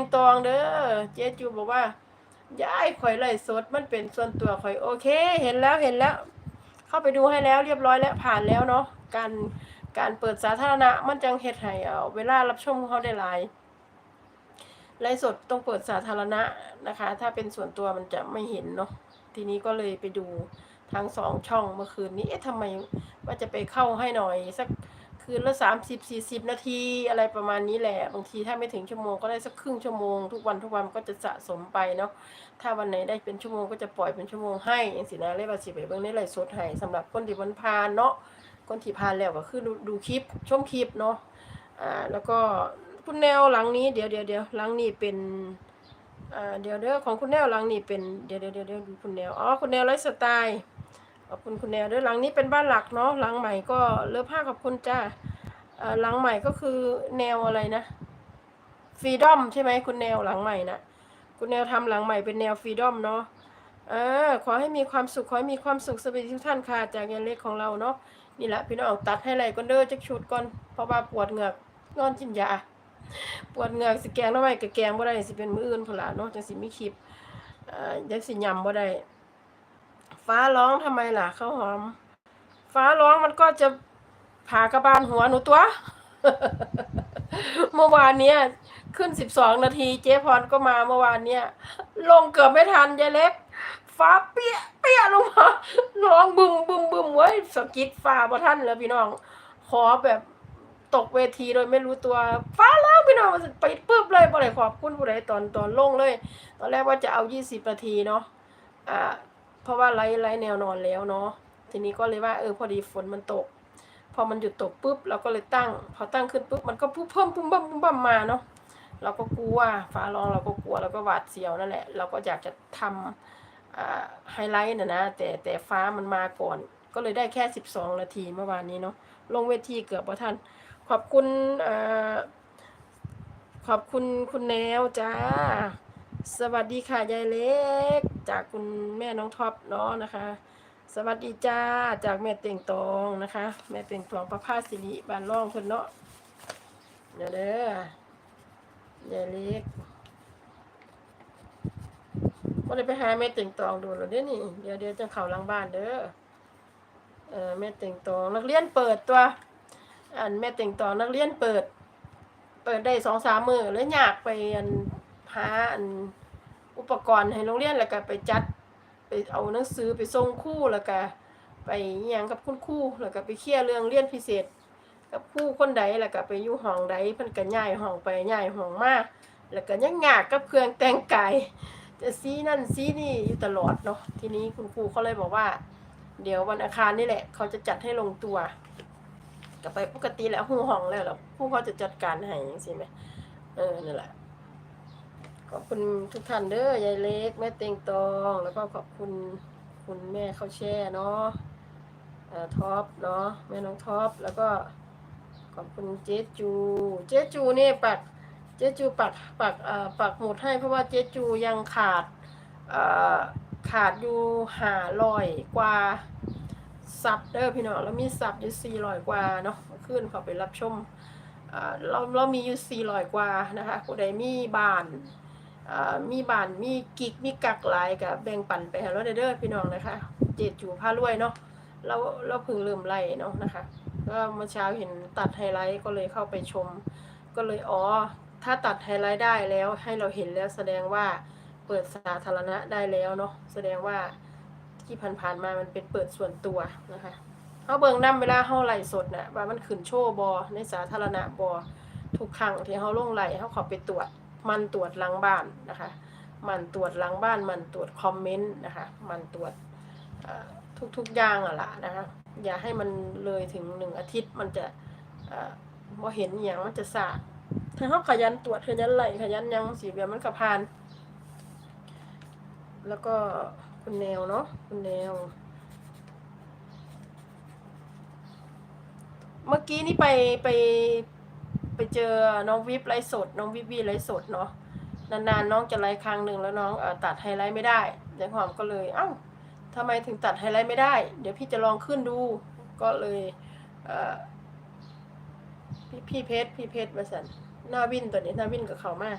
งตองเด้อเจ๊จูบอกว่าย้ายข่อยไล่สดมันเป็นส่วนตัวข่อยโอเค เห็นแล้วเห็นแล้ว เข้าไปดูให้แล้วเรียบร้อยแล้วผ่านแล้วเนาะการการเปิดสาธารณะมันจังเฮ็ดให้เอาเวลารับชมเขาได้หลายไลฟ์สดต้องเปิดสาธารณะนะคะ ถ้าเป็นส่วนตัวมันจะไม่เห็นเนาะทีนี้ก็เลยไปดูทั้งสองช่องเมื่อคืนนี้เอ๊ะทำไมว่าจะไปเข้าให้หน่อยสัก คืนละสามสิบสี่สิบนาทีอะไรประมาณนี้แหละ บางทีถ้าไม่ถึงชั่วโมงก็ได้สักครึ่งชั่วโมงทุกวันทุกวันก็จะสะสมไปเนาะถ้าวันไหนได้เป็นชั่วโมงก็จะปล่อยเป็นชั่วโมงให้อย่างสินะเรียกว่าสิไปเบิ่งในไลสดให้สำหรับคนที่มันพานเนาะคนที่พานแล้วก็คือดูดูคลิปชมคลิปเนาะอ่าแล้วก็คุณแนวหลังนี้เดี๋ยวเดี๋ยวเดี๋ยวหลังนี้เป็นอ่าเดี๋ยวเดี๋ยวของคุณแนวหลังนี้เป็นเดี๋ยวเดี๋ยวเดี๋ยวเดี๋ยวดูคุณแนวอ๋อคุณแนวไลฟ์สไตล์ ขอบคุณคุณแนวด้วยหลังนี้เป็นบ้านหลักเนาะหลังใหม่ก็เลือผ้าขอบคุณจ้าหลังใหม่ก็คือแนวอะไรนะฟรีดอมใช่ไหมคุณแนวหลังใหม่นะคุณแนวทำหลังใหม่เป็นแนวฟรีดอมเนาะเออขอให้มีความสุขขอให้มีความสุขสวัสดีทุกท่านค่ะจากยานเล็กของเราเนาะนี่แหละพี่น้องตัดให้ไหลก่อนเด้อจักชุดก่อนเพราะว่าปวดเหงือกนอนกินยาปวดเหงือกสิแกงแล้วไม่กะแกงบ่ได้สิเป็นมืออื่นพุ่นล่ะเนาะจังสิมีคลิปอ่อยังสิยำบ่ได้ ฟ้าร้องทำไมล่ะข้าวหอม ฟ้าร้องมันก็จะผ่ากระบาลหัวหนูตัว เมื่อวานเนี้ยขึ้นสิบสองนาทีเจ๊พรก็มาเมื่อวานเนี้ยลงเกือบไม่ทันยายเล็ก ฟ้าเปี้ยเปี้ยลงมาร้องบึมบึมบึมเว้ยสกิดฟ้าบ่ท่านแล้วพี่น้อง ขอแบบตกเวทีโดยไม่รู้ตัวฟ้าร้องพี่น้องไปปึ๊บเลยบ่ได้ขอบคุณผู้ใดตอนตอนลงเลย ตอนแรกว่าจะเอายี่สิบนาทีเนาะอ่า ราะว่าไล่ไล่แนวนอนแล้วเนาะทีนี้ก็เลยว่าเออพอดีฝนมันตก พอมันหยุดตกปุ๊บเราก็เลยตั้ง พอตั้งขึ้นปุ๊บมันก็ปุ๊บเพิ่มปุ๊บปั๊มปุ๊บปั๊มมาเนาะเราก็กลัวฟ้าร้องเราก็กลัวเราก็หวาดเสียวนั่นแหละ เราก็อยากจะทำไฮไลท์นะนะแต่แต่ฟ้ามันมาก่อน ก็เลยได้แค่สิบสองนาทีเมื่อวานนี้เนาะลงเวทีเกือบพระท่าน ขอบคุณอขอบคุณคุณแนวจ้า สวัสดีค่ะยายเล็ก จากคุณแม่น้องท็อปเนาะนะคะ สวัสดีจ้าจากแม่เต่งตองนะคะ แม่เต่งตองประภาสิริบานร่องเพิ่นเนาะเดี๋ยวเด้อยายเล็กว่าได้ไปหาแม่เต่งตองดูแล้วเด้นี่เดี๋ยวเดี๋ยวจะเข้าหลังบ้านเด้อเออแม่เต่งตองนักเรียนเปิดตัวอันแม่เต่งตองนักเรียนเปิด เปิดได้สองสามมือแล้วอยากไปอัน หาอันอุปกรณ์ให้โรงเรียนแล้วก็ไปจัดไปเอาหนังสือไปส่งคู่แล้วก็ไปยังกับคุณครู่แล้วก็ไปเคลียร์เรื่องเรียนพิเศษ กับครู่คนใดแล้วก็ไปอยู่ห้องใดเพิ่นก็ย้ายห้องไปย้ายห้องมาแล้วก็ยังยากกับเครื่องแต่งกายจะซีนั่นซีนี่อยู่ตลอดเนาะทีนี้คุณครูเขาเลยบอกว่า เดี๋ยววันอังคารนี่แหละ เขาจะจัดให้ลงตัวก็ไปปกติแล้วหูห้องแล้วหรอครูเขาจะจัดการให้จังซี่แหมเออนั่นแหละ ขอบคุณทุกท่านเด้อยายเล็ก แม่เต็งตอง แล้วก็ขอบคุณคุณแม่ข้าวแช่เนาะท็อปเนาะแม่น้องท็อปแล้วก็ขอบคุณเจ๊จู เจ๊จูนี่ปักเจ๊จูปักปักอ่อปักหมุดให้เพราะว่าเจ๊จูยังขาดอขาดอยู่หาลอยกว่าซับเด้อพี่น้องแล้วมีซับอยู่สี่ร้อยกว่าเนาะเมื่อคืนเขาไปรับชมเราเรามีอยู่สี่ร้อยกว่านะคะผู้ใดมีบ้าน มีบ้านมีกิกมีกักหลายกับแบ่งปันไปห้เราได้เด้อพี่น้องนะคะ เจดจูพารวยเนาะเราเราเพิ่งเริ่มไล่เนาะนะคะก็เมื่อเช้าเห็นตัดไฮไลท์ก็เลยเข้าไปชม ก็เลยอ๋อถ้าตัดไฮไลท์ได้แล้วให้เราเห็นแล้วแสดงว่าเปิดสาธารณะได้แล้วเนาะแสดงว่าที่ผ่านๆมามันเป็นเปิดส่วนตัวนะคะเขาเบิงนํเวลาเฮาไหลสดน่ะว่ามันขึ้นโชว์บอในสาธารณะบอทุกครั้งที่เฮาลงไหลเฮาขอไปตรวจ มันตรวจหลังบ้านนะคะ มันตรวจหลังบ้าน มันตรวจคอมเมนต์นะคะ มันตรวจทุกๆอย่างอะล่ะนะคะ อย่าให้มันเลยถึงหนึ่งอาทิตย์มันจะเอ่อเห็นอย่างมันจะสาถ้าเขาขยันตรวจขยันไหลขยันยังสีแบบมันกระพาน แล้วก็คุณแนวเนาะคุณแนว เมื่อกี้นี่ไปไป ไปเจอน้องวิบไลฟ์สด น้องวิบวีไลฟ์สดเนาะนานๆน้องจะไลฟ์ครั้งหนึ่งแล้วน้องเออตัดไฮไลท์ไม่ได้ยายหอมก็เลย เอ้าทำไมถึงตัดไฮไลท์ไม่ได้ เดี๋ยวพี่จะลองขึ้นดู ก็เลยเออพี่พี่เพชรพี่เพชรมาสันหน้าวินตัวนี้หน้าวินกับเขามาก